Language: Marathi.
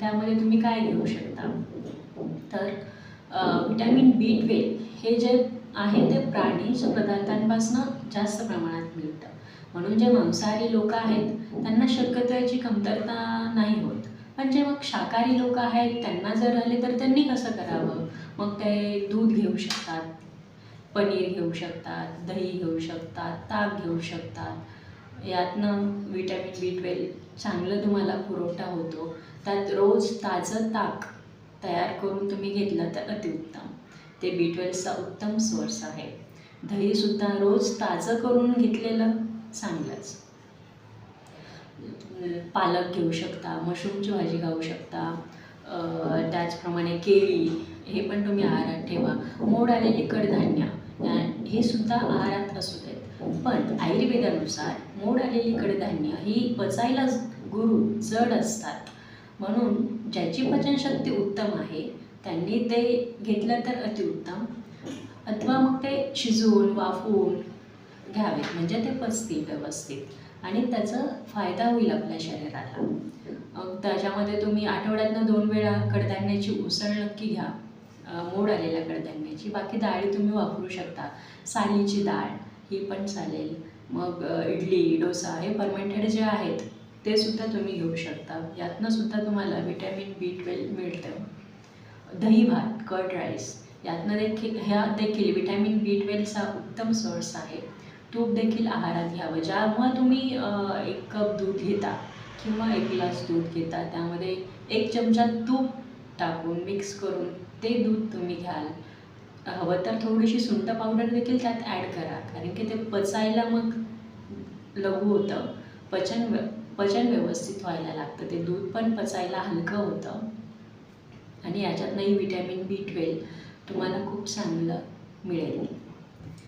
त्यामध्ये तुम्ही काय घेऊ शकता? तर विटॅमिन बी ट्वेल्व हे जे आहे ते प्राणीज पदार्थांपासून जास्त प्रमाणात मिळतं. म्हणून जे मांसाहारी लोक आहेत त्यांना शक्यतेची कमतरता नाही होत. पण जे मग शाकाहारी लोक आहेत त्यांना जर आले तर त्यांनी कसं करावं? मग ते दूध घेऊ शकतात पनीर घेऊ शकतात दही घेऊ शकतात ताक घेऊ शकतात. यातनं विटॅमिन बी ट्वेल्व चांगलं तुम्हाला पुरवठा होतो. त्यात रोज ताजं ताक तयार करून तुम्ही घेतलं तर अतिउत्तम. ते बी ट्वेल्वचा उत्तम सोर्स आहे. दहीसुद्धा रोज ताजं करून घेतलेलं चांगलंच. पालक घेऊ शकता मशरूमची भाजी खाऊ शकता त्याचप्रमाणे केळी हे पण तुम्ही आहारात ठेवा. मोड आलेली कडधान्य हे सुद्धा आहारात असू देत. पण आयुर्वेदानुसार मोड आलेली कडधान्य ही पचायला गुरु जड असतात. म्हणून ज्याची पचनशक्ती उत्तम आहे त्यांनी ते घेतलं तर अतिउत्तम अथवा मग ते शिजवून वाफवून घ्यावेत म्हणजे ते पचतील व्यवस्थित. आणि त्याचा फायदा होईल आपल्या शरीराला. मग त्याच्यामध्ये तुम्ही आठवड्यातनं दोन वेळा कडधान्याची उसळ नक्की घ्या. मोड आलेल्या कडधान्याची. बाकी डाळी तुम्ही वापरू शकता. सालीची डाळ ही पण चालेल. मग इडली डोसा हे फर्मेंटेड जे आहेत ते सुद्धा तुम्ही घेऊ शकता. यातनं सुद्धा तुम्हाला विटॅमिन बी ट्वेल्व मिळतं. दही भात कर्ड राईस यातनं देखील ह्या देखील विटॅमिन बी ट्वेल्वचा उत्तम सोर्स आहे. तूप देखील आहारात घ्यावं. ज्यामुळे तुम्ही एक कप दूध घेता किंवा एक ग्लास दूध घेता त्यामध्ये एक चमचा तूप टाकून मिक्स करून ते दूध तुम्ही घ्याल. हवं तर थोडीशी सुंठ पावडर देखील त्यात ॲड करा. कारण की ते पचायला मग लघु होतं. पचन व्य पचन व्यवस्थित व्हायला लागतं. ते दूध पण पचायला हलकं होतं. आणि याच्यातनंही विटॅमिन बी ट्वेल्व तुम्हाला खूप चांगलं मिळेल.